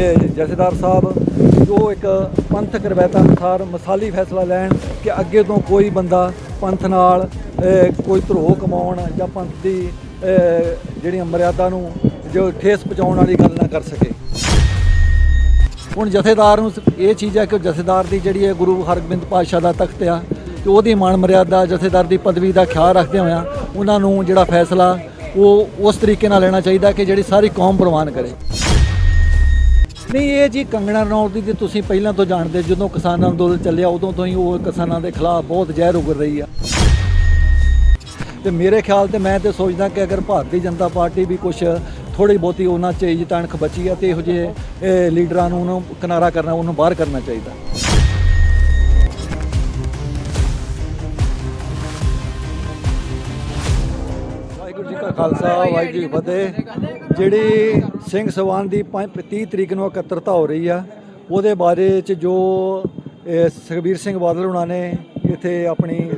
ਇਹ ਜਥੇਦਾਰ ਸਾਹਿਬ ਜੋ ਇੱਕ ਪੰਥਕ ਰਵਾਇਤਾਂ ਅਨੁਸਾਰ ਮਸਾਲੀ ਫੈਸਲਾ ਲੈਣ ਕਿ ਅੱਗੇ ਤੋਂ ਕੋਈ ਬੰਦਾ ਪੰਥ ਨਾਲ ਕੋਈ ਧਰੋਹ ਕਮਾਉਣ ਜਾਂ ਪੰਥ ਦੀ ਅਹ, ਜਿਹੜੀ ਮਰਿਆਦਾ ਨੂੰ ਜੋ ਠੇਸ ਪਹੁੰਚਾਉਣ ਵਾਲੀ ਗੱਲ ਨਾ ਕਰ ਸਕੇ। ਹੁਣ ਜਥੇਦਾਰ ਨੂੰ ਇਹ ਚੀਜ਼ ਹੈ ਕਿ ਜਥੇਦਾਰ ਦੀ ਜਿਹੜੀ ਹੈ ਗੁਰੂ ਹਰਗੋਬਿੰਦ ਪਾਤਸ਼ਾਹ ਦਾ ਤਖਤ ਆ ਤੇ ਉਹਦੀ ਮਾਣ ਮਰਿਆਦਾ ਜਥੇਦਾਰ ਦੀ ਪਦਵੀ ਦਾ ਖਿਆਲ ਰੱਖਦੇ ਹੋਇਆਂ ਉਹਨਾਂ ਨੂੰ ਜਿਹੜਾ ਫੈਸਲਾ ਉਹ ਉਸ ਤਰੀਕੇ ਨਾਲ ਲੈਣਾ ਚਾਹੀਦਾ ਕਿ ਜਿਹੜੀ ਸਾਰੀ ਕੌਮ ਪ੍ਰਵਾਨ ਕਰੇ। ਨਹੀਂ, ਇਹ ਜੀ ਕੰਗਣਾ ਰਣੌਤ ਦੀ ਤੇ ਤੁਸੀਂ ਪਹਿਲਾਂ ਤੋਂ ਜਾਣਦੇ ਜਦੋਂ ਕਿਸਾਨ ਅੰਦੋਲਨ ਚੱਲਿਆ, ਉਦੋਂ ਤੋਂ ਹੀ ਉਹ ਕਿਸਾਨਾਂ ਦੇ ਖਿਲਾਫ ਬਹੁਤ ਜ਼ਹਿਰ ਉਗਰ ਰਹੀ ਆ। ਤੇ ਮੇਰੇ ਖਿਆਲ ਤੇ ਮੈਂ ਤੇ ਸੋਚਦਾ ਕਿ ਅਗਰ ਭਾਰਤੀ ਜਨਤਾ ਪਾਰਟੀ ਵੀ ਕੁਝ ਥੋੜੀ ਬਹੁਤੀ ਉਹਨਾਂ 'ਚ ਇੱਜ਼ਤ ਬਚੀ ਆ ਤੇ ਇਹੋ ਜਿਹੇ ਲੀਡਰਾਂ ਨੂੰ ਉਹਨੂੰ ਕਿਨਾਰਾ ਕਰਨਾ, ਉਹਨੂੰ ਬਾਹਰ ਕਰਨਾ ਚਾਹੀਦਾ। ਕਾ ਖਾਲਸਾ ਵਾਹਿਗੁਰੂ ਜੀ ਕੀ ਫਤਿਹ। ਜਿਹੜੀ ਸਿੰਘ ਸਵਾਨ ਦੀ ਪੰਜ- 30 ਤਰੀਕ ਨੂੰ ਇਕੱਤਰਤਾ ਹੋ ਰਹੀ ਆ ਉਹਦੇ ਬਾਰੇ ਚ ਜੋ ਸੁਖਬੀਰ ਸਿੰਘ ਬਾਦਲ ਉਹਨਾਂ ਨੇ ਇੱਥੇ ਆਪਣੀ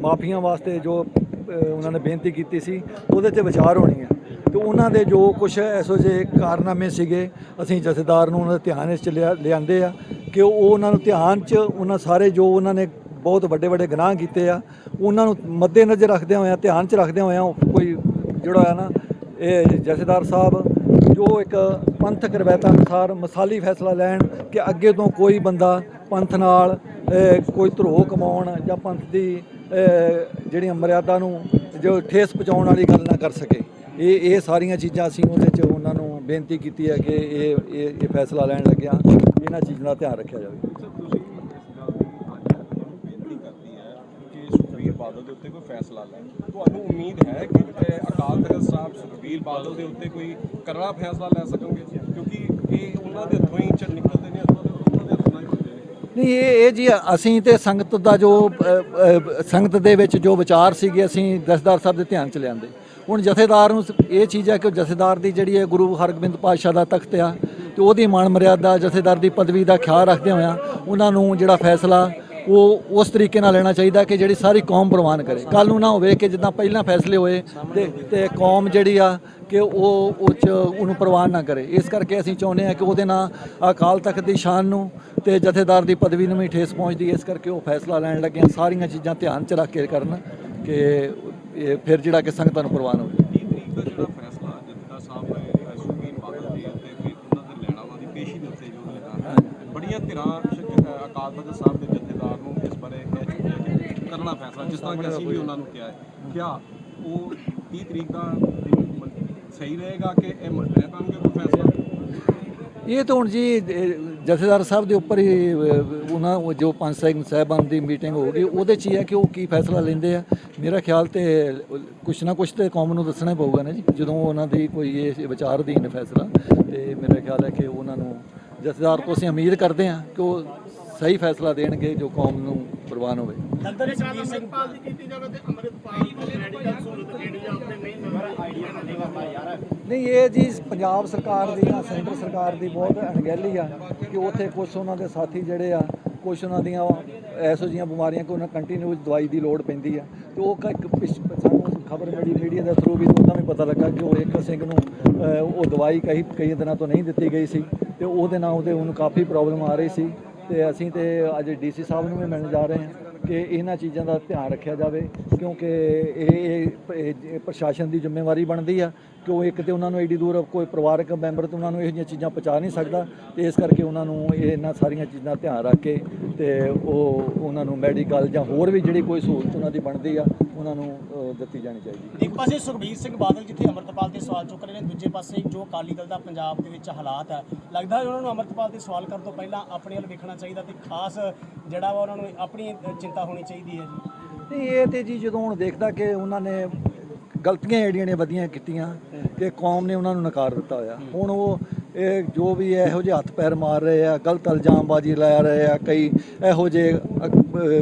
ਮਾਫੀਆਂ ਵਾਸਤੇ ਜੋ ਉਹਨਾਂ ਨੇ ਬੇਨਤੀ ਕੀਤੀ ਸੀ ਉਹਦੇ ਤੇ ਵਿਚਾਰ ਹੋਣੀ ਆ। ਤੇ ਉਹਨਾਂ ਦੇ ਜੋ ਕੁਝ ਐਸੋ ਜਿਹੇ ਕਾਰਨਾਮੇ ਸੀਗੇ ਅਸੀਂ ਜਥੇਦਾਰ ਨੂੰ ਉਹਨਾਂ ਦੇ ਧਿਆਨ ਵਿੱਚ ਲਿਆ- ਲਿਆਂਦੇ ਆ ਕਿ ਉਹ ਉਹਨਾਂ ਨੂੰ ਧਿਆਨ 'ਚ ਉਹਨਾਂ ਸਾਰੇ ਜੋ ਉਹਨਾਂ ਨੇ ਬਹੁਤ ਵੱਡੇ ਵੱਡੇ ਗੁਨਾਹ ਕੀਤੇ ਆ ਉਹਨਾਂ ਨੂੰ ਮੱਦੇ ਨਜ਼ਰ ਰੱਖਦੇ ਹੋਇਆ ਧਿਆਨ 'ਚ ਰੱਖਦੇ ਹੋਇਆ ਕੋਈ ਜਿਹੜਾ ਹੈ ਨਾ ਇਹ ਜਥੇਦਾਰ ਸਾਹਿਬ ਜੋ ਇੱਕ ਪੰਥਕ ਰਵਾਇਤਾਂ ਅਨੁਸਾਰ ਮਸਾਲੀ ਫੈਸਲਾ ਲੈਣ ਕਿ ਅੱਗੇ ਤੋਂ ਕੋਈ ਬੰਦਾ ਪੰਥ ਨਾਲ ਕੋਈ ਧਰੋਹ ਕਮਾਉਣ ਜਾਂ ਪੰਥ ਦੀ ਅਹ, ਜਿਹੜੀ ਮਰਿਆਦਾ ਨੂੰ ਜੋ ਠੇਸ ਪਹੁੰਚਾਉਣ ਵਾਲੀ ਗੱਲ ਨਾ ਕਰ ਸਕੇ। ਇਹ ਇਹ ਸਾਰੀਆਂ ਚੀਜ਼ਾਂ ਅਸੀਂ ਉਹਦੇ 'ਚ ਉਹਨਾਂ ਨੂੰ ਬੇਨਤੀ ਕੀਤੀ ਹੈ ਕਿ ਇਹ ਇਹ ਫੈਸਲਾ ਲੈਣ ਲੱਗਿਆ ਇਹਨਾਂ ਚੀਜ਼ਾਂ ਦਾ ਧਿਆਨ ਰੱਖਿਆ ਜਾਵੇ ਸਰ ਤੁਸੀਂ ਬੇਨਤੀ ਕਰਦੀ ਹੈ ਕਿ ਸੁਖਬੀਰ ਬਾਦਲ ਦੇ ਉੱਤੇ ਕੋਈ ਫੈਸਲਾ ਲੈ। ਤੁਹਾਨੂੰ ਉਮੀਦ ਹੈ ਕਿ ਅਕਾਲ ਤਖਤ ਸਾਹਿਬ ਸੁਖਬੀਰ ਬਾਦਲ ਦੇ ਉੱਤੇ ਕੋਈ ਕਰੜਾ ਫੈਸਲਾ ਲੈ ਸਕਣਗੇ? ਕਿਉਂਕਿ ਇਹ ਉਹਨਾਂ ਦੇ ਹੱਥੋਂ ਹੀ ਚ ਨਿਕਲਦੇ ਨੇ, ਉਹਨਾਂ ਦੇ ਹੱਥੋਂ ਹੀ ਨਹੀਂ, ਇਹ ਇਹ ਜੀ, ਅਸੀਂ ਤੇ ਸੰਗਤ ਦਾ ਜੋ ਸੰਗਤ ਦੇ ਵਿੱਚ ਜੋ ਵਿਚਾਰ ਸੀਗੇ, ਅਸੀਂ ਦਸਦਾਰ ਸਾਹਿਬ ਦੇ ਧਿਆਨ ਚ ਲਿਆਂਦੇ। ਹੁਣ ਜਥੇਦਾਰ ਨੂੰ ਇਹ ਚੀਜ਼ ਹੈ ਕਿ ਉਹ ਜਥੇਦਾਰ ਦੀ ਜਿਹੜੀ ਹੈ, ਗੁਰੂ ਹਰਗੋਬਿੰਦ ਪਾਤਸ਼ਾਹ ਦਾ ਤਖਤ ਆ, ਤੇ ਉਹਦੀ ਮਾਣ ਮਰਿਆਦਾ ਜਥੇਦਾਰ ਦੀ ਪਦਵੀ ਦਾ ਖਿਆਲ ਰੱਖਦੇ ਹੋਇਆਂ ਉਹਨਾਂ ਨੂੰ ਜਿਹੜਾ ਫੈਸਲਾ ਉਹ ਉਸ ਤਰੀਕੇ ਨਾਲ ਲੈਣਾ ਚਾਹੀਦਾ ਕਿ ਜਿਹੜੀ ਸਾਰੀ ਕੌਮ ਪ੍ਰਵਾਨ ਕਰੇ। ਕੱਲ ਨੂੰ ਨਾ ਹੋਵੇ ਕਿ ਜਿੱਦਾਂ ਪਹਿਲਾਂ ਫੈਸਲੇ ਹੋਏ ਤੇ ਤੇ ਕੌਮ ਜਿਹੜੀ ਆ ਕਿ ਉਹ ਉਹ 'ਚ ਉਹਨੂੰ ਪ੍ਰਵਾਨ ਨਾ ਕਰੇ। ਇਸ ਕਰਕੇ ਅਸੀਂ ਚਾਹੁੰਦੇ ਹਾਂ ਕਿ ਉਹਦੇ ਨਾਲ ਅਕਾਲ ਤਖਤ ਦੀ ਸ਼ਾਨ ਨੂੰ ਤੇ ਜਥੇਦਾਰ ਦੀ ਪਦਵੀ ਨੂੰ ਵੀ ਠੇਸ ਪਹੁੰਚਦੀ ਇਸ ਕਰਕੇ ਉਹ ਫੈਸਲਾ ਲੈਣ ਲੱਗੇ ਸਾਰੀਆਂ ਚੀਜ਼ਾਂ ਧਿਆਨ 'ਚ ਰੱਖ ਕੇ ਕਰਨ ਕਿ ਇਹ ਫਿਰ ਜਿਹੜਾ ਕਿ ਸੰਗਤਾਂ ਨੂੰ ਪ੍ਰਵਾਨ ਹੋਵੇ। ਬੜੀਆਂ ਧਿਰਾਂ ਅਕਾਲ ਤਖਤ ਸਾਹਿਬ ਦੇ ਜਥੇਦਾਰ ਨੂੰ ਇਸ ਬਾਰੇ ਕਹਿ ਕਰਨਾ ਫੈਸਲਾ ਜਿਸ ਤਰ੍ਹਾਂ ਕਿ ਅਸੀਂ ਵੀ ਉਹਨਾਂ ਨੂੰ ਕਿਹਾ ਹੈ। ਕਿਆ ਉਹ 30 ਤਰੀਕ ਦਾ ਦਿਨ ਸਹੀ ਰਹੇਗਾ ਕਿ ਇਹ ਲੈ ਪਾਉਣਗੇ ਕੋਈ ਫੈਸਲਾ? ਇਹ ਤਾਂ ਹੁਣ ਜੀ ਜਥੇਦਾਰ ਸਾਹਿਬ ਦੇ ਉੱਪਰ ਹੀ ਉਹਨਾਂ ਉਹ ਜੋ ਪੰਜ ਸਿੰਘ ਸਾਹਿਬਾਨ ਦੀ ਮੀਟਿੰਗ ਹੋਊਗੀ ਉਹਦੇ 'ਚ ਹੀ ਹੈ ਕਿ ਉਹ ਕੀ ਫੈਸਲਾ ਲੈਂਦੇ ਆ। ਮੇਰਾ ਖਿਆਲ ਤੇ ਕੁਛ ਨਾ ਕੁਛ ਤੇ ਕੌਮ ਨੂੰ ਦੱਸਣਾ ਹੀ ਪਊਗਾ ਨਾ ਜੀ ਜਦੋਂ ਉਹਨਾਂ ਦੀ ਕੋਈ ਇਹ ਵਿਚਾਰ ਅਧੀਨ ਫੈਸਲਾ ਤੇ ਮੇਰਾ ਖਿਆਲ ਹੈ ਕਿ ਉਹਨਾਂ ਨੂੰ ਜਥੇਦਾਰ ਤੋਂ ਅਸੀਂ ਉਮੀਦ ਕਰਦੇ ਹਾਂ ਕਿ ਉਹ ਸਹੀ ਫੈਸਲਾ ਦੇਣਗੇ ਜੋ ਕੌਮ ਨੂੰ ਪ੍ਰਵਾਨ ਹੋਵੇ। ਲੱਗਦਾ ਨਹੀਂ ਸੁਖਬੀਰ ਸਿੰਘ ਦੀ ਕੀਤੀ ਜਾਵੇ ਤੇ ਅੰਮ੍ਰਿਤਪਾਲ ਦੀ ਮੈਡੀਕਲ ਸਹੂਲਤ ਜਿਹੜੀ ਆ ਆਪਣੇ ਨਹੀਂ ਮਿਲ ਆਈਡੀਆ ਨਾ ਦੇਗਾ ਯਾਰ ਨਹੀਂ ਇਹ ਜੀ ਪੰਜਾਬ ਸਰਕਾਰ ਦੀ ਜਾਂ ਸੈਂਟਰ ਸਰਕਾਰ ਦੀ ਬਹੁਤ ਅਣਗਹਿਲੀ ਆ ਕਿ ਉੱਥੇ ਕੁਝ ਉਹਨਾਂ ਦੇ ਸਾਥੀ ਜਿਹੜੇ ਆ ਕੁਝ ਉਹਨਾਂ ਦੀਆਂ ਐਸੋ ਜੀਆਂ ਬਿਮਾਰੀਆਂ ਕਿ ਉਹਨਾਂ ਕੰਟੀਨਿਊ ਦਵਾਈ ਦੀ ਲੋੜ ਪੈਂਦੀ ਆ। ਤੇ ਉਹ ਇੱਕ ਸਾਨੂੰ ਖਬਰ ਮਿਲੀ ਮੀਡੀਆ ਦੇ ਥਰੂ ਵੀ ਉਹਨਾਂ ਵੀ ਪਤਾ ਲੱਗਾ ਕਿ ਉਹ ਇੱਕ ਸਿੰਘ ਨੂੰ ਉਹ ਦਵਾਈ ਕਈ ਕਈ ਦਿਨਾਂ ਤੋਂ ਨਹੀਂ ਦਿੱਤੀ ਗਈ ਸੀ ਤੇ ਉਹਦੇ ਨਾਲ ਉਹਦੇ ਉਹਨੂੰ ਕਾਫੀ ਪ੍ਰੋਬਲਮ ਆ ਰਹੀ ਸੀ। ਤੇ ਅਸੀਂ ਤੇ ਅੱਜ ਡੀਸੀ ਸਾਹਿਬ ਨੂੰ ਵੀ ਮਿਲਣ ਜਾ ਰਹੇ ਹਾਂ। ਕਿ ਇਹਨਾਂ ਚੀਜ਼ਾਂ ਦਾ ਧਿਆਨ ਰੱਖਿਆ ਜਾਵੇ ਕਿਉਂਕਿ ਇਹ ਇਹ- ਪ੍ਰਸ਼ਾਸਨ ਦੀ ਜ਼ਿੰਮੇਵਾਰੀ ਬਣਦੀ ਆ ਕਿ ਉਹ ਇੱਕ ਤੇ ਉਹਨਾਂ ਨੂੰ ਐਡੀ ਦੂਰ ਕੋਈ ਪਰਿਵਾਰਕ ਮੈਂਬਰ ਤੇ ਉਹਨਾਂ ਨੂੰ ਇਹੋ ਜਿਹੀਆਂ ਚੀਜ਼ਾਂ ਪਹੁੰਚਾ ਨਹੀਂ ਸਕਦਾ ਤੇ ਇਸ ਕਰਕੇ ਉਹਨਾਂ ਨੂੰ ਇਹ ਇਹਨਾਂ ਸਾਰੀਆਂ ਚੀਜ਼ਾਂ ਧਿਆਨ ਰੱਖ ਕੇ ਤੇ ਉਹ ਉਹਨਾਂ ਨੂੰ ਮੈਡੀਕਲ ਜਾਂ ਹੋਰ ਵੀ ਜਿਹੜੀ ਕੋਈ ਸਹੂਲਤ ਉਹਨਾਂ ਦੀ ਬਣਦੀ ਆ ਉਹਨਾਂ ਨੂੰ ਦਿੱਤੀ ਜਾਣੀ ਚਾਹੀਦੀ। ਇੱਕ ਪਾਸੇ ਸੁਖਬੀਰ ਸਿੰਘ ਬਾਦਲ ਜਿੱਥੇ ਅੰਮ੍ਰਿਤਪਾਲ ਤੇ ਸਵਾਲ ਚੁੱਕ ਰਹੇ ਨੇ ਦੂਜੇ ਪਾਸੇ ਜੋ ਅਕਾਲੀ ਦਲ ਦਾ ਪੰਜਾਬ ਦੇ ਵਿੱਚ ਹਾਲਾਤ ਹੈ ਲੱਗਦਾ ਉਹਨਾਂ ਨੂੰ ਅੰਮ੍ਰਿਤਪਾਲ ਤੇ ਸਵਾਲ ਕਰਨ ਤੋਂ ਪਹਿਲਾਂ ਆਪਣੇ ਵੱਲ ਵੇਖਣਾ ਚਾਹੀਦਾ ਤੇ ਖਾਸ ਜਿਹੜਾ ਵਾ ਉਹਨਾਂ ਨੂੰ ਆਪਣੀ ਅ, ਚਿੰਤਾ ਹੋਣੀ ਚਾਹੀਦੀ ਹੈ ਜੀ। ਨਹੀਂ ਇਹ ਤੇ ਜੀ ਜਦੋਂ ਹੁਣ ਦੇਖਦਾ ਕਿ ਉਹਨਾਂ ਨੇ ਗਲਤੀਆਂ ਜਿਹੜੀਆਂ ਨੇ ਵਧੀਆਂ ਕੀਤੀਆਂ ਕਿ ਕੌਮ ਨੇ ਉਹਨਾਂ ਨੂੰ ਨਕਾਰ ਦਿੱਤਾ ਹੋਇਆ। ਹੁਣ ਉਹ ਇਹ ਜੋ ਵੀ ਇਹੋ ਜਿਹੇ ਹੱਥ ਪੈਰ ਮਾਰ ਰਹੇ ਆ, ਗਲਤ ਇਲਜ਼ਾਮਬਾਜ਼ੀ ਲਾ ਰਹੇ ਆ, ਕਈ ਇਹੋ ਜਿਹੇ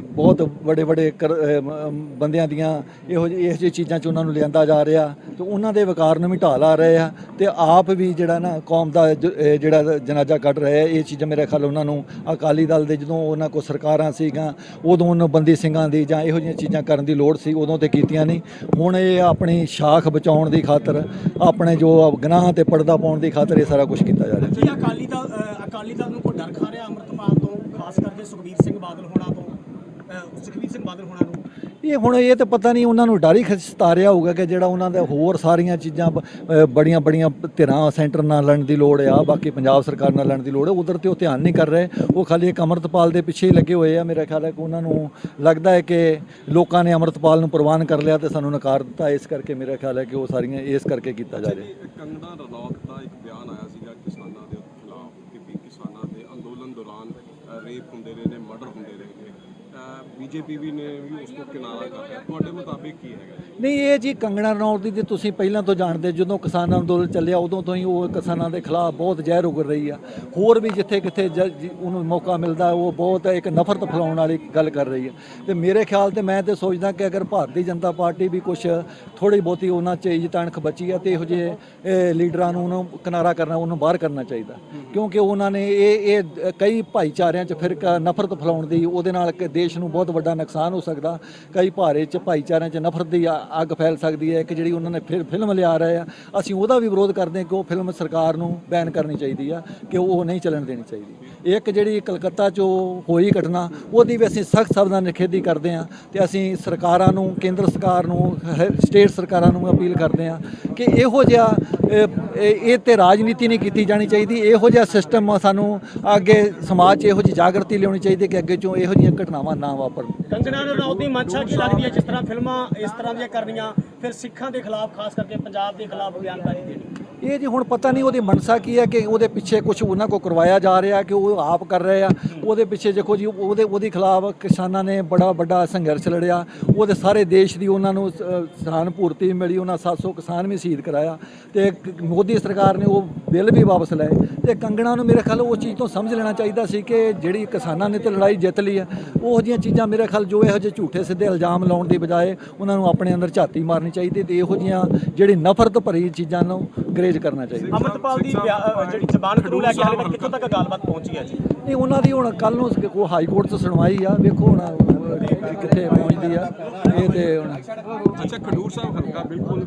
ਬਹੁਤ ਵੱਡੇ ਵੱਡੇ ਕਰ- ਬੰਦਿਆਂ ਦੀਆਂ ਇਹੋ ਜਿਹੇ, ਇਹੋ ਜਿਹੀ ਚੀਜ਼ਾਂ 'ਚ ਉਹਨਾਂ ਨੂੰ ਲਿਆਂਦਾ ਜਾ ਰਿਹਾ। ਤੇ ਉਹਨਾਂ ਦੇ ਵਕਾਰ ਨੂੰ ਵੀ ਢਾਲ ਆ ਰਹੇ ਆ। ਤੇ ਆਪ ਵੀ ਜਿਹੜਾ ਨਾ ਕੌਮ ਦਾ ਜਿਹੜਾ ਜਨਾਜ਼ਾ ਕੱਢ ਰਹੇ ਇਹ ਚੀਜ਼ਾਂ ਮੇਰੇ ਖਿਆਲ ਉਹਨਾਂ ਨੂੰ ਅਕਾਲੀ ਦਲ ਦੇ ਜਦੋਂ ਉਹਨਾਂ ਕੋਲ ਸਰਕਾਰਾਂ ਸੀਗੀਆਂ, ਉਦੋਂ ਉਹਨਾਂ ਬੰਦੀ ਸਿੰਘਾਂ ਦੀ ਜਾਂ ਇਹੋ ਜਿਹੀਆਂ ਚੀਜ਼ਾਂ ਕਰਨ ਦੀ ਲੋੜ ਸੀ, ਉਦੋਂ ਤੇ ਕੀਤੀਆਂ ਨਹੀਂ। ਹੁਣ ਇਹ ਆਪਣੀ ਸ਼ਾਖ ਬਚਾਉਣ ਦੀ ਖਾਤਰ, ਆਪਣੇ ਜੋ ਗੁਨਾਹ ਤੇ ਪਰਦਾ ਪਾਉਣ ਦੀ ਖਾਤਰ ਇਹ ਸਾਰਾ ਕੁਝ ਕੀਤਾ ਜਾ ਰਿਹਾ। ਕੀ ਅਕਾਲੀ ਦਲ ਅਕਾਲੀ ਦਲ ਨੂੰ ਕੋਈ ਡਰ ਖਾ ਰਿਹਾ ਅੰਮ੍ਰਿਤਪਾਲ ਤੋਂ, ਖਾਸ ਕਰਕੇ ਸੁਖਬੀਰ ਸਿੰਘ ਬਾਦਲ ਹੋਣਾ ਤੋਂ? ਸੁਖਬੀਰ ਸਿੰਘ ਬਾਦਲ ਹੋਣਾ ਨੂੰ? ਇਹ ਹੁਣ ਇਹ ਤਾਂ ਪਤਾ ਨਹੀਂ ਉਹਨਾਂ ਨੂੰ ਡਰ ਹੀ ਸਤਾਰਿਆ ਹੋਊਗਾ ਕਿ ਜਿਹੜਾ ਉਹਨਾਂ ਦੇ ਹੋਰ ਸਾਰੀਆਂ ਚੀਜ਼ਾਂ ਬੜੀਆਂ ਬੜੀਆਂ ਧਿਰਾਂ ਸੈਂਟਰ ਨਾਲ ਲੜਨ ਦੀ ਲੋੜ ਆ ਬਾਕੀ ਪੰਜਾਬ ਸਰਕਾਰ ਨਾਲ ਲੜਨ ਦੀ ਲੋੜ ਹੈ ਉਧਰ ਤੇ ਉਹ ਧਿਆਨ ਨਹੀਂ ਕਰ ਰਹੇ। ਉਹ ਖਾਲੀ ਇੱਕ ਅਮਰਤਪਾਲ ਦੇ ਪਿੱਛੇ ਹੀ ਲੱਗੇ ਹੋਏ ਆ ਮੇਰਾ ਖਿਆਲ ਹੈ ਕਿ ਉਹਨਾਂ ਨੂੰ ਲੱਗਦਾ ਹੈ ਕਿ ਲੋਕਾਂ ਨੇ ਅਮਰਤਪਾਲ ਨੂੰ ਪ੍ਰਵਾਨ ਕਰ ਲਿਆ ਤੇ ਸਾਨੂੰ ਨਕਾਰ ਦਿੱਤਾ ਇਸ ਕਰਕੇ ਮੇਰਾ ਖਿਆਲ ਹੈ ਕਿ ਉਹ ਸਾਰੀਆਂ ਇਸ ਕਰਕੇ ਕੀਤਾ ਜਾ ਰਿਹਾ। ਕੰਗਣਾ ਰਣੌਤ ਦਾ ਇੱਕ ਬਿਆਨ ਆਇਆ ਸੀਗਾ ਕਿਸਾਨਾਂ ਦੇ ਖਿਲਾਫ ਕਿ ਵੀ ਕਿਸਾਨਾਂ ਦੇ ਅੰਦੋਲਨ ਦੌਰਾਨ ਰੇਪ ਹੁੰਦੇ ਰਹੇ ਨੇ ਮਰਡਰ ਹੁੰਦੇ ਰਹੇ ਨੇ। ਬੀਜੇਪੀ ਵੀ ਨੇ ਵੀ ਉਸ ਤੋਂ ਕਿਨਾਰਾ ਕਰ ਤੁਹਾਡੇ ਮੁਤਾਬਿਕ ਕੀ ਹੈਗਾ ਨਹੀਂ ਇਹ ਜੀ ਕੰਗਣਾ ਰਣੌਤ ਦੀ ਤੇ ਤੁਸੀਂ ਪਹਿਲਾਂ ਤੋਂ ਜਾਣਦੇ ਜਦੋਂ ਕਿਸਾਨ ਅੰਦੋਲਨ ਚੱਲਿਆ ਉਦੋਂ ਤੋਂ ਹੀ ਉਹ ਕਿਸਾਨਾਂ ਦੇ ਖਿਲਾਫ ਬਹੁਤ ਜ਼ਹਿਰ ਉਗਰ ਰਹੀ ਆ। ਹੋਰ ਵੀ ਜਿੱਥੇ ਕਿੱਥੇ ਉਹਨੂੰ ਮੌਕਾ ਮਿਲਦਾ ਉਹ ਬਹੁਤ ਇੱਕ ਨਫ਼ਰਤ ਫੈਲਾਉਣ ਵਾਲੀ ਗੱਲ ਕਰ ਰਹੀ ਹੈ ਤੇ ਮੇਰੇ ਖਿਆਲ ਤੇ ਮੈਂ ਤੇ ਸੋਚਦਾ ਕਿ ਅਗਰ ਭਾਰਤੀ ਜਨਤਾ ਪਾਰਟੀ ਵੀ ਕੁਝ ਥੋੜੀ ਬਹੁਤੀ ਉਹਨਾਂ 'ਚ ਇੱਜ਼ਤ ਅਣਖ ਬਚੀ ਆ ਤੇ ਇਹੋ ਜਿਹੇ ਲੀਡਰਾਂ ਨੂੰ ਉਹਨੂੰ ਕਿਨਾਰਾ ਕਰਨਾ ਉਹਨੂੰ ਬਾਹਰ ਕਰਨਾ ਚਾਹੀਦਾ। ਕਿਉਂਕਿ ਉਹਨਾਂ ਨੇ ਇਹ ਇਹ ਕਈ ਭਾਈਚਾਰਿਆਂ 'ਚ ਫਿਰ ਨਫ਼ਰਤ ਫੈਲਾਉਣ ਦੀ ਉਹਦੇ ਨਾਲ ਕਿ ਦੇਸ਼ ਨੂੰ ਬਹੁਤ ਵੱਡਾ ਨੁਕਸਾਨ ਹੋ ਸਕਦਾ। ਕਈ ਭਾਰੇ 'ਚ, ਭਾਈਚਾਰਿਆਂ 'ਚ ਨਫ਼ਰਤ ਦੀ ਆ- ਅੱਗ ਫੈਲ ਸਕਦੀ ਹੈ। ਕਿ ਜਿਹੜੀ ਉਹਨਾਂ ਨੇ ਫਿਰ ਫਿਲਮ ਲਿਆ ਰਹੇ ਆ, ਅਸੀਂ ਉਹਦਾ ਵੀ ਵਿਰੋਧ ਕਰਦੇ ਹਾਂ ਕਿ ਉਹ ਫਿਲਮ ਸਰਕਾਰ ਨੂੰ ਬੈਨ ਕਰਨੀ ਚਾਹੀਦੀ ਆ, ਕਿ ਉਹ ਨਹੀਂ ਚੱਲਣ ਦੇਣੀ ਚਾਹੀਦੀ। ਇੱਕ ਜਿਹੜੀ ਕਲਕੱਤਾ 'ਚ ਹੋਈ ਘਟਨਾ, ਉਹਦੀ ਵੀ ਅਸੀਂ ਸਖਤ ਸ਼ਬਦਾਂ ਨਾਲ ਨਿਖੇਧੀ ਕਰਦੇ ਹਾਂ ਤੇ ਅਸੀਂ ਸਰਕਾਰਾਂ ਨੂੰ, ਕੇਂਦਰ ਸਰਕਾਰ ਨੂੰ ਸਟੇਟ ਸਰਕਾਰਾਂ ਨੂੰ ਅਪੀਲ ਕਰਦੇ ਹਾਂ ਕਿ ਇਹੋ ਜਿਹਾ ਇਹ ਇਹ- ਇਹ ਤੇ ਰਾਜਨੀਤੀ ਨਹੀਂ ਕੀਤੀ ਜਾਣੀ ਚਾਹੀਦੀ। ਇਹੋ ਜਿਹਾ ਸਿਸਟਮ ਸਾਨੂੰ ਅੱਗੇ ਸਮਾਜ 'ਚ ਇਹੋ ਜਿਹੀ ਜਾਗਰਤੀ ਲਿਆਉਣੀ ਚਾਹੀਦੀ ਕਿ ਅੱਗੇ ਚੋਂ ਇਹੋ ਜਿਹੀਆਂ ਘਟਨਾਵਾਂ ਨਾ ਵਾਪਰਨ ਕੰਗਣਾ ਰਣੌਤ ਦੀ ਮਨਸ਼ਾ ਕੀ ਲੱਗਦੀ ਹੈ? ਜਿਸ ਤਰ੍ਹਾਂ ਫਿਲਮਾਂ ਇਸ ਤਰ੍ਹਾਂ ਦੀਆਂ ਕਰਨੀਆਂ, ਫਿਰ ਸਿੱਖਾਂ ਦੇ ਖਿਲਾਫ, ਖਾਸ ਕਰਕੇ ਪੰਜਾਬ ਦੇ ਖਿਲਾਫ ਬਿਆਨਬਾਜ਼ੀ ਦੇਣੀ। ਇਹ ਜੀ ਹੁਣ ਪਤਾ ਨਹੀਂ ਉਹਦੀ ਮਨਸਾ ਕੀ ਹੈ ਕਿ ਉਹਦੇ ਪਿੱਛੇ ਕੁਝ ਉਹਨਾਂ ਕੋ ਕਰਵਾਇਆ ਜਾ ਰਿਹਾ ਕਿ ਉਹ ਆਪ ਕਰ ਰਹੇ ਆ। ਉਹਦੇ ਪਿੱਛੇ ਦੇਖੋ ਜੀ, ਉਹਦੇ ਉਹਦੇ ਖਿਲਾਫ ਕਿਸਾਨਾਂ ਨੇ ਬੜਾ ਵੱਡਾ ਸੰਘਰਸ਼ ਲੜਿਆ। ਉਹਦੇ ਸਾਰੇ ਦੇਸ਼ ਦੀ ਉਹਨਾਂ ਨੂੰ ਸਹਾਨ ਪੂਰਤੀ ਵੀ ਮਿਲੀ, ਉਹਨਾਂ 700 ਕਿਸਾਨ ਵੀ ਸ਼ਹੀਦ ਕਰਾਇਆ। ਤੇ ਮੋਦੀ ਸਰਕਾਰ ਨੇ ਉਹ ਬਿੱਲ ਵੀ ਵਾਪਸ ਲਏ। ਤੇ ਕੰਗਣਾ ਨੂੰ ਮੇਰੇ ਖਿਆਲ ਉਹ ਚੀਜ਼ ਤੋਂ ਸਮਝ ਲੈਣਾ ਚਾਹੀਦਾ ਸੀ ਕਿ ਜਿਹੜੀ ਕਿਸਾਨਾਂ ਨੇ ਤੇ ਲੜਾਈ ਜਿੱਤ ਲਈ ਹੈ, ਉਹ ਜਿਹੀਆਂ ਚੀਜ਼ਾਂ ਮੇਰੇ ਖਿਆਲ ਜੋ ਇਹੋ ਜਿਹੇ ਝੂਠੇ ਸਿੱਧੇ ਇਲਜ਼ਾਮ ਲਾਉਣ ਦੀ ਬਜਾਏ ਉਹਨਾਂ ਨੂੰ ਆਪਣੇ ਅੰਦਰ ਝਾਤੀ ਮਾਰਨੀ ਚਾਹੀਦੀ ਤੇ ਇਹੋ ਜਿਹੀਆਂ ਜਿਹੜੀ ਨਫ਼ਰਤ ਭਰੀ ਚੀਜ਼ਾਂ ਨੂੰ ਗਰੇਜ ਕਰਨਾ ਚਾਹੀਦਾ। ਅੰਮ੍ਰਿਤਪਾਲ ਦੀ ਜਿਹੜੀ ਜ਼ਬਾਨ ਕਰੂ ਲੈ ਕੇ ਹਾਲੇ ਤੱਕ ਕਿੱਥੋਂ ਤੱਕ ਗੱਲਬਾਤ ਪਹੁੰਚੀ ਹੈ ਜੀ? ਨਹੀਂ ਉਹਨਾਂ ਦੀ ਹੁਣ ਕੱਲ ਨੂੰ ਕੋ ਹਾਈ ਕੋਰਟ 'ਚ ਸੁਣਵਾਈ ਆ। ਵੇਖੋ ਹੁਣ ਕਿੱਥੇ ਪਹੁੰਚਦੀ ਆ। ਇਹ ਤੇ ਹੁਣ ਅੱਛਾ ਖਡੂਰ ਸਾਹਿਬ ਹਲਕਾ ਬਿਲਕੁਲ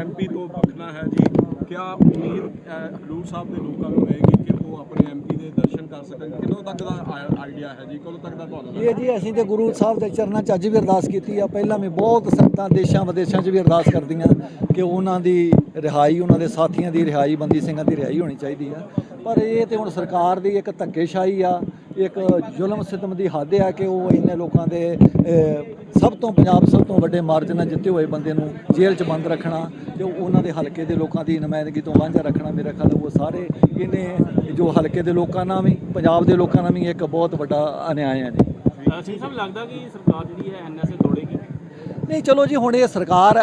ਐਮਪੀ ਤੋਂ ਵੱਖਣਾ ਹੈ ਜੀ। ਕਿਆ ਉਮੀਦ ਅ, ਖਡੂਰ ਸਾਹਿਬ ਦੇ ਲੋਕਾਂ ਨੂੰ ਰਹੇਗੀ ਕਿ ਉਹ ਆਪਣੇ ਐਮਪੀ ਦੇ ਦਰਸ਼ਨ ਕਰ ਸਕਣ? ਕਿਦੋਂ ਤੱਕ ਦਾ ਆਈਡੀਆ ਹੈ ਜੀ? ਕਦੋਂ ਤੱਕ ਦਾ ਤੁਹਾਨੂੰ ਇਹ ਜੀ ਅਸੀਂ ਤੇ ਗੁਰੂ ਸਾਹਿਬ ਦੇ ਚਰਨਾਂ 'ਚ ਅੱਜ ਵੀ ਅਰਦਾਸ ਕੀਤੀ ਆ। ਪਹਿਲਾਂ ਵੀ ਬਹੁਤ ਸੰਗਤਾਂ ਦੇਸ਼ਾਂ ਵਿਦੇਸ਼ਾਂ 'ਚ ਵੀ ਅਰਦਾਸ ਕਰਦੀਆਂ ਕਿ ਉਹਨਾਂ ਦੀ ਰਿਹਾਈ ਉਹਨਾਂ ਦੇ ਸਾਥੀਆਂ ਦੀ ਰਿਹਾਈ ਬੰਦੀ ਸਿੰਘਾਂ ਦੀ ਰਿਹਾਈ ਹੋਣੀ ਚਾਹੀਦੀ ਆ। ਪਰ ਇਹ ਤੇ ਹੁਣ ਸਰਕਾਰ ਦੀ ਇੱਕ ਧੱਕੇਸ਼ਾਹੀ ਆ ਇੱਕ ਜ਼ੁਲਮ ਸਿਤਮ ਦੀ ਹੱਦ ਆ ਕਿ ਉਹ ਇੰਨੇ ਲੋਕਾਂ ਦੇ ਸਭ ਤੋਂ ਪੰਜਾਬ ਸਭ ਤੋਂ ਵੱਡੇ ਮਾਰਜਨ ਜਿੱਤੇ ਹੋਏ ਬੰਦੇ ਨੂੰ ਜੇਲ੍ਹ 'ਚ ਬੰਦ ਰੱਖਣਾ ਤੇ ਉਹਨਾਂ ਦੇ ਹਲਕੇ ਦੇ ਲੋਕਾਂ ਦੀ ਨੁਮਾਇੰਦਗੀ ਤੋਂ ਵਾਂਝਾ ਰੱਖਣਾ ਮੇਰਾ ਖਿਆਲ ਉਹ ਸਾਰੇ ਇਹਨੇ ਜੋ ਹਲਕੇ ਦੇ ਲੋਕਾਂ ਨਾਲ ਵੀ ਪੰਜਾਬ ਦੇ ਲੋਕਾਂ ਨਾਲ ਵੀ ਇੱਕ ਬਹੁਤ ਵੱਡਾ ਅਨਿਆਏ ਹੈ ਜੀ। ਸਿੰਘ ਸਾਹਿਬ ਲੱਗਦਾ ਕਿ ਸਰਕਾਰ ਜਿਹੜੀ ਹੈ ਐਨਐਸਏ ਤੋੜੇਗੀ? ਨਹੀਂ ਚਲੋ ਜੀ ਹੁਣ ਇਹ ਸਰਕਾਰ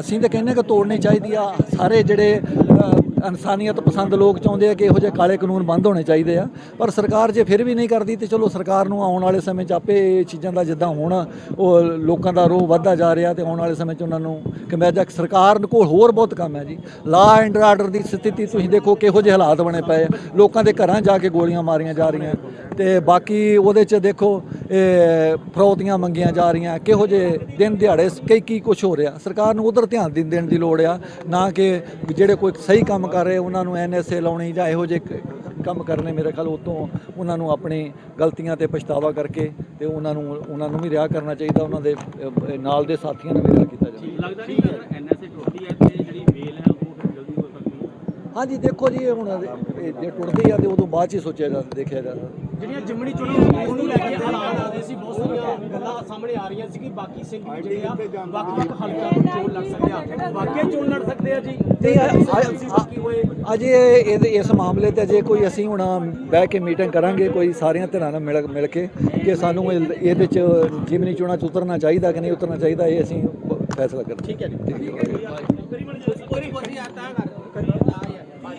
ਅਸੀਂ ਤਾਂ ਕਹਿੰਦੇ ਕਿ ਤੋੜਨੀ ਚਾਹੀਦੀ ਆ। ਸਾਰੇ ਜਿਹੜੇ ਇਨਸਾਨੀਅਤ ਪਸੰਦ ਲੋਕ ਚਾਹੁੰਦੇ ਆ ਕਿ ਇਹੋ ਜਿਹੇ ਕਾਲੇ ਕਾਨੂੰਨ ਬੰਦ ਹੋਣੇ ਚਾਹੀਦੇ ਆ। ਪਰ ਸਰਕਾਰ ਜੇ ਫਿਰ ਵੀ ਨਹੀਂ ਕਰਦੀ ਤੇ ਚਲੋ ਸਰਕਾਰ ਨੂੰ ਆਉਣ ਵਾਲੇ ਸਮੇਂ 'ਚ ਆਪੇ ਇਹ ਚੀਜ਼ਾਂ ਦਾ ਜਿੱਦਾਂ ਹੁਣ ਉਹ ਲੋਕਾਂ ਦਾ ਰੋਹ ਵੱਧਦਾ ਜਾ ਰਿਹਾ ਤੇ ਆਉਣ ਵਾਲੇ ਸਮੇਂ 'ਚ ਉਹਨਾਂ ਨੂੰ ਕਮਿਆਜਾ ਸਰਕਾਰ ਕੋਲ ਹੋਰ ਬਹੁਤ ਕੰਮ ਹੈ ਜੀ। ਲਾ ਐਂਡ ਆਰਡਰ ਦੀ ਸਥਿਤੀ ਤੁਸੀਂ ਦੇਖੋ ਕਿਹੋ ਜਿਹੇ ਹਾਲਾਤ ਬਣੇ ਪਏ ਲੋਕਾਂ ਦੇ ਘਰਾਂ ਜਾ ਕੇ ਗੋਲੀਆਂ ਮਾਰੀਆਂ ਜਾ ਰਹੀਆਂ ਤੇ ਬਾਕੀ ਉਹਦੇ 'ਚ ਦੇਖੋ, ਇਹ ਫਰੌਤੀਆਂ ਮੰਗੀਆਂ ਜਾ ਰਹੀਆਂ, ਕਿਹੋ ਜਿਹੇ ਦਿਨ ਦਿਹਾੜੇ, ਕਈ ਕੀ ਕੁਝ ਹੋ ਰਿਹਾ। ਸਰਕਾਰ ਨੂੰ ਉਧਰ ਧਿਆਨ ਦੇਣ ਦੇਣ ਦੀ ਲੋੜ ਆ, ਨਾ ਕਿ ਜਿਹੜੇ ਕੋਈ ਸਹੀ ਕੰਮ ਕਰ ਰਹੇ ਉਹਨਾਂ ਨੂੰ ਐਨਐਸਏ ਲਾਉਣੀ ਜਾਂ ਇਹੋ ਜਿਹੇ ਕੰਮ ਕਰਨੇ ਮੇਰੇ ਖਿਆਲ ਉਤੋਂ ਉਹਨਾਂ ਨੂੰ ਆਪਣੀ ਗਲਤੀਆਂ ਤੇ ਪਛਤਾਵਾ ਕਰਕੇ ਤੇ ਉਹਨਾਂ ਨੂੰ ਉਹਨਾਂ ਨੂੰ ਵੀ ਰਿਹਾ ਕਰਨਾ ਚਾਹੀਦਾ ਉਹਨਾਂ ਦੇ ਨਾਲ ਦੇ ਸਾਥੀਆਂ ਨੂੰ ਵੀ ਰਿਹਾ ਕੀਤਾ ਜਾਵੇ। ਲੱਗਦਾ ਨਹੀਂ ਐਨਐਸਏ ਟੁੱਟਦੀ ਹੈ ਤੇ ਜਿਹੜੀ ਵੇਲ ਹੈ ਉਹ ਫਿਰ ਜਲਦੀ ਹੋ ਸਕਦੀ ਹੈ? ਹਾਂਜੀ ਦੇਖੋ ਜੀ ਇਹ ਹੁਣ ਜੇ ਟੁੱਟਦੀ ਆ ਤੇ ਉਦੋਂ ਬਾਅਦ ਚ ਹੀ ਸੋਚਿਆ ਜਾ ਦੇਖਿਆ ਜਾਂਦਾ ਜਿਹੜੀਆਂ ਜਿਮਣੀ ਚੋਣਾਂ ਉਹਨੂੰ ਲੈ ਕੇ ਹਾਲਾਤ ਆ ਰਹੇ ਸੀ ਬਹੁਤ ਸਾਰੀਆਂ ਗੱਲਾਂ ਸਾਹਮਣੇ ਆ ਰਹੀਆਂ ਸੀ ਕਿ ਬਾਕੀ ਸਿੰਘ ਵੀ ਜਿਹੜੇ ਆ ਹਲਕਿਆਂ ਤੋਂ ਚੋਣ ਲੜ ਸਕਦੇ ਆ। ਵਾਕਈ ਚੋਣ ਲੜ ਸਕਦੇ ਆ ਜੀ। ਬਾਕੀ ਅਜੇ ਇਹਦੇ ਇਸ ਮਾਮਲੇ ਤੇ ਅਜੇ ਕੋਈ ਅਸੀਂ ਹੁਣ ਬਹਿ ਕੇ ਮੀਟਿੰਗ ਕਰਾਂਗੇ ਕੋਈ ਸਾਰੀਆਂ ਧਿਰਾਂ ਨਾਲ ਮਿਲ ਮਿਲ ਕੇ ਕਿ ਸਾਨੂੰ ਇਹ- ਇਹਦੇ ਚ ਜਿਮਨੀ ਚੋਣਾਂ ਚ ਉਤਰਨਾ ਚਾਹੀਦਾ ਕਿ ਨਹੀਂ ਉਤਰਨਾ ਚਾਹੀਦਾ ਇਹ ਅਸੀਂ ਫੈਸਲਾ ਕਰਾਂਗੇ। ਠੀਕ ਹੈ ਜੀ। ਠੀਕ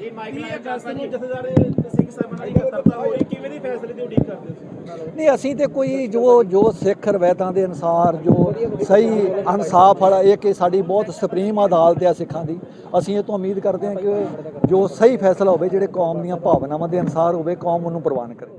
ਹੈ ਇਹ ਮਾਈਕਲ ਅਗਸਤ ਨੂੰ ਜਥੇਦਾਰ ਸਿੰਘ ਸਾਹਿਬਾਨ ਦੀ ਇਕੱਤਰਤਾ ਹੋਈ? ਕਿਵੇਂ ਦੀ ਫੈਸਲੇ ਦੀ ਉਡੀਕ ਕਰਦੇ ਸੀ ਨਹੀਂ ਅਸੀਂ ਤੇ ਕੋਈ ਜੋ ਜੋ ਸਿੱਖ ਰਵਾਇਤਾਂ ਦੇ ਅਨੁਸਾਰ ਜੋ ਸਹੀ ਇਨਸਾਫ ਵਾਲਾ ਇਹ ਕਿ ਸਾਡੀ ਬਹੁਤ ਸੁਪਰੀਮ ਅਦਾਲਤ ਹੈ ਸਿੱਖਾਂ ਦੀ। ਅਸੀਂ ਇਹ ਤੋਂ ਉਮੀਦ ਕਰਦੇ ਹਾਂ ਕਿ ਜੋ ਸਹੀ ਫੈਸਲਾ ਹੋਵੇ ਜਿਹੜੇ ਕੌਮ ਦੀਆਂ ਭਾਵਨਾਵਾਂ ਦੇ ਅਨੁਸਾਰ ਹੋਵੇ ਕੌਮ ਉਹਨੂੰ ਪ੍ਰਵਾਨ ਕਰੇ।